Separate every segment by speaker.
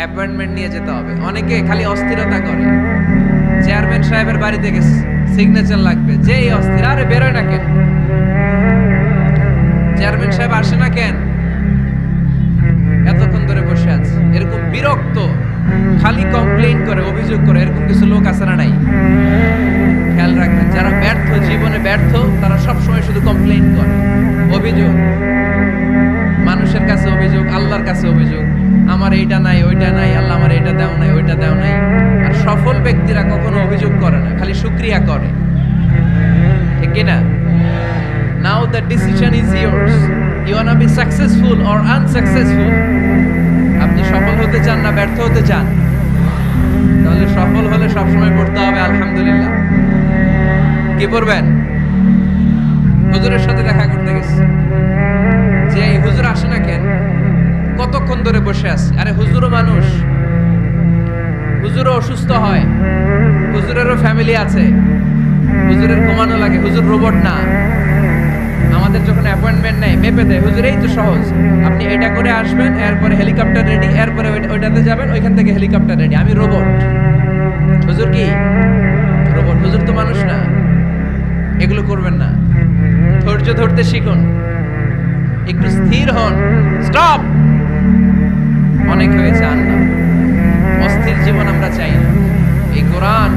Speaker 1: Appointment নিয়ে যেতে হবে। অনেকে খালি অস্থিরতা করে। চেয়ারম্যান সাহেবের বাড়িতে গেছে সিগনেচার লাগবে। যে এই অস্থির, আরে বেরোয় না কেন? চেয়ারম্যান সাহেব আসে না কেন? এতক্ষণ ধরে বসে আছে। এরকম বিরক্ত, খালি কমপ্লেন করে, অভিযোগ করে, এরকম কিছু লোক আছে না নাই? খেয়াল রাখবেন, যারা ব্যর্থ, জীবনে ব্যর্থ, তারা সবসময় শুধু কমপ্লেন করে। অভিযোগ। কাছে অভিযোগ, আল্লাহর কাছে অভিযোগ, আমার এইটা নাই, ওইটা নাই, আল্লাহ আমার এইটা দাও নাই, ওইটা দাও নাই। আর সফল ব্যক্তিরা কখনো অভিযোগ করে না, খালি শুক্রিয়া করে। ঠিক কিনা? Now the decision is yours you want be successful or unsuccessful আপনি সফল হতে চান না ব্যর্থ হতে চান? তাহলে সফল হলে সবসময় পড়তে হবে, আলহামদুলিল্লাহ। কি পড়বেন? হুজুরের সাথে দেখা করতে গেছি। যে হুজুর আসে না কেন কতক্ষণ ধরে বসে আছে? আরে হুজুরও মানুষ। হুজুরও অসুস্থ হয়। হুজুরেরও ফ্যামিলি আছে। হুজুরের ঘুমানো লাগে। হুজুর রোবট না। আমাদের যখন অ্যাপয়েন্টমেন্ট নেয়, মেপে দেয়। হুজুর, এই তো সহজ। আপনি এটা করে আসবেন, এরপরে হেলিকপ্টার রেডি এরপরে ওইটা- ওইটাতে যাবেন, ওইখান থেকে হেলিকপ্টার রেডি আমি রোবট হুজুর কি? রোবট হুজুর তো মানুষ না। এগুলো করবেন না। ধৈর্য ধরতে শিখুন। একটু স্থির হন। স্টপ অনেক হয়েছে আর না অস্থির জীবন আমরা চাই না। এই কোরআন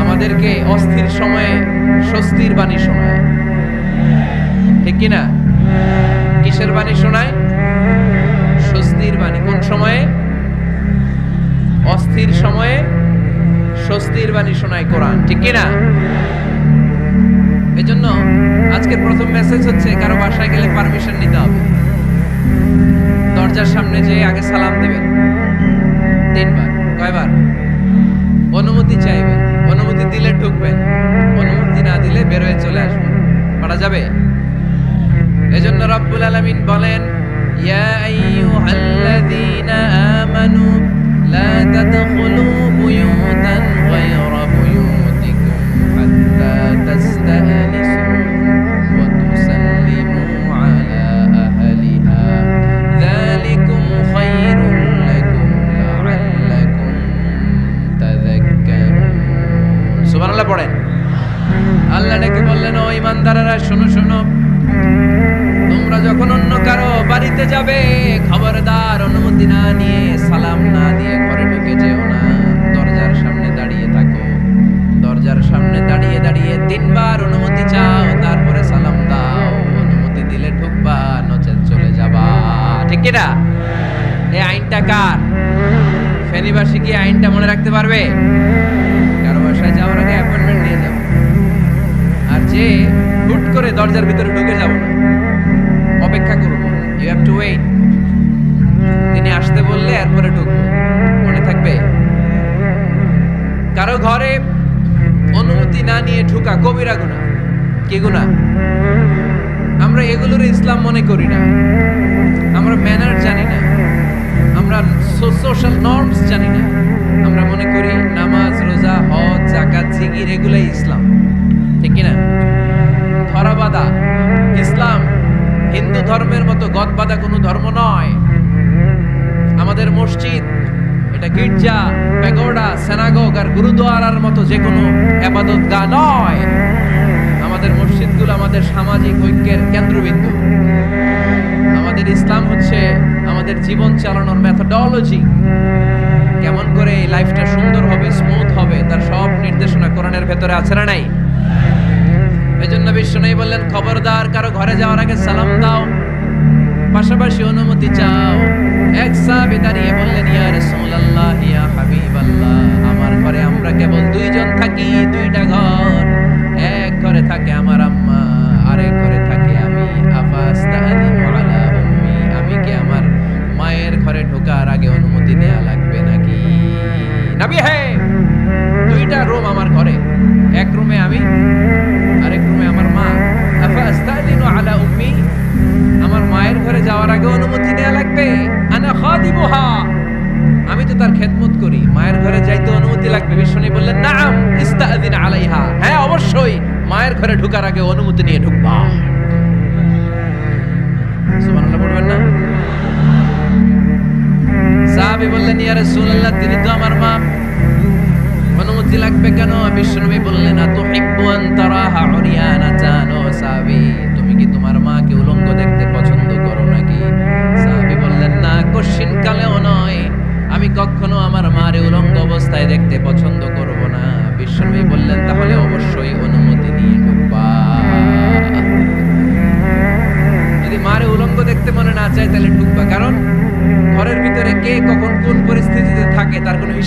Speaker 1: আমাদেরকে অস্থির সময়ে, স্বস্তির বাণী শোনায়। ঠিক কিনা কিসের বাণী শোনায়? স্বস্তির বাণী। কোন সময়ে? অস্থির সময়ে স্বস্তির বাণী শোনায় কোরআন। ঠিক কি না? এজন্য আজকের প্রথম মেসেজ হচ্ছে, কারও বাসায় গেলে পারমিশন নিতে হবে। দরজার সামনে যে আগে সালাম দিবেন। তিনবার, কয়বার? অনুমতি চাইবেন, অনুমতি দিলে ঢুকবেন, অনুমতি না দিলে বেরোয় চলে আসবেন। পারা যাবে? এজন্য রব্বুল আলমিন বলেন, ইয়া আইয়ুহাল্লাযীনা আমানু, লা তাদখুলু কারও বাড়িতে যাবে, খবরদার অনুমতি না নিয়ে, সালাম না দিয়ে ঘরে ঢুকে যেও না। দরজার সামনে দাঁড়িয়ে থাকো। দরজার সামনে দাঁড়িয়ে দাঁড়িয়ে তিনবার অনুমতি চাও, তারপরে সালাম দাও। অনুমতি দিলে ঢুকবা, নচেত চলে যাবা। ঠিক কিনা? এই আইনটা কার? ফেনীবাসী কি আইনটা মনে রাখতে পারবে? কারও বাসায় যাওয়ার আগে অ্যাপয়েন্টমেন্ট নিয়ে যাব আর যে হুট করে দরজার ভিতরে ঢুকে কারও ঘরে অনুমতি না নিয়ে ঢুকা কবিরা গুণা। কি গুণা? আমরা এগুলোর ইসলাম মনে করি না। আমরা ম্যানার জানি না। আমরা সোশ্যাল নর্মস জানি না। আমরা মনে করি নামাজ, রোজা, হজ জাকাত জিকির, এগুলাই ইসলাম। ঠিক কিনা? ধরাবাদা ইসলাম হিন্দু ধর্মের মতো গদবাদা কোনো ধর্ম নয়। আমাদের মসজিদ এটা গির্জা প্যাগোডা সেনাগোগ আর গুরুদুয়ারার মতো যে কোনো আবাদত গা নয়। আমাদের মসজিদগুলো আমাদের সামাজিক ঐক্যের কেন্দ্রবিন্দু। আমাদের ইসলাম হচ্ছে আমাদের জীবন চালানোর মেথোডলজি কেমন করে এই লাইফটা সুন্দর হবে স্মুথ হবে, তার সব নির্দেশনা কোরআনের ভেতরে আছে না নাই? এই জন্য বিষ্ণু বললেন, খবরদার, কারও ঘরে যাওয়ার আগে সালাম দাও। পাশাপাশি অনুমতি চাও। এক সাহাবী দাঁড়িয়ে বললেন ইয়া রাসূলুল্লাহ ইয়া হাবিবাল্লাহ আমার ঘরে আমরা কেবল দুইজন থাকি দুইটা ঘর এক ঘরে থাকে আমার আম্মা আরেক ঘরে থাকে আমি আফাস্তাদিনু আলা উম্মি আমি কি আমার মায়ের ঘরে ঢোকার আগে অনুমতি নেওয়া লাগবে নাকি নবী হে দুইটা রুম আমার ঘরে এক রুমে আমি আরেক রুমে আমার মা আফাস্তাদিনু আলা উম্মি আমার মায়ের ঘরে যাওয়ার আগে অনুমতি নেওয়া লাগবে। আমি তো তার খেদমত করি। মায়ের ঘরে যাইতে অনুমতি লাগবে। বিশ্বনী বললেন আলাইহা। হ্যাঁ অবশ্যই, মায়ের ঘরে ঢোকার আগে অনুমতি নিয়ে ঢুকবা। না? অনুমতি লাগবে কেন? বিশ্বনবী বললেন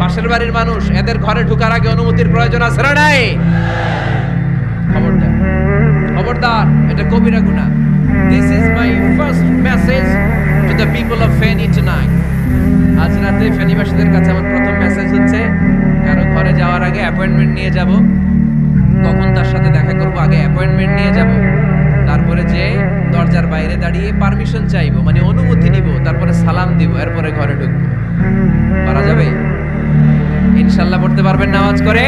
Speaker 1: পাশের বাড়ির মানুষ, এদের ঘরে ঢোকার আগে অনুমতির প্রয়োজন আছে না নাই? খবরদার খবরদার, এটা কবিরা গুনাহ। This is my first message to the people of Feni tonight আজ রাতে ফেনীবাসীদের কাছে আমার প্রথম মেসেজ হচ্ছে, কারও ঘরে যাওয়ার আগে অ্যাপয়েন্টমেন্ট নিয়ে যাব। কখন তার সাথে দেখা করব, আগে অ্যাপয়েন্টমেন্ট নিয়ে যাব। তারপরে যে দরজার বাইরে দাঁড়িয়ে পারমিশন চাইব মানে অনুমতি নিব, তারপরে সালাম দিব, এরপরে ঘরে ঢুকবো। পারা যাবে? ইনশাল্লাহ পড়তে পারবেন নামাজ করে।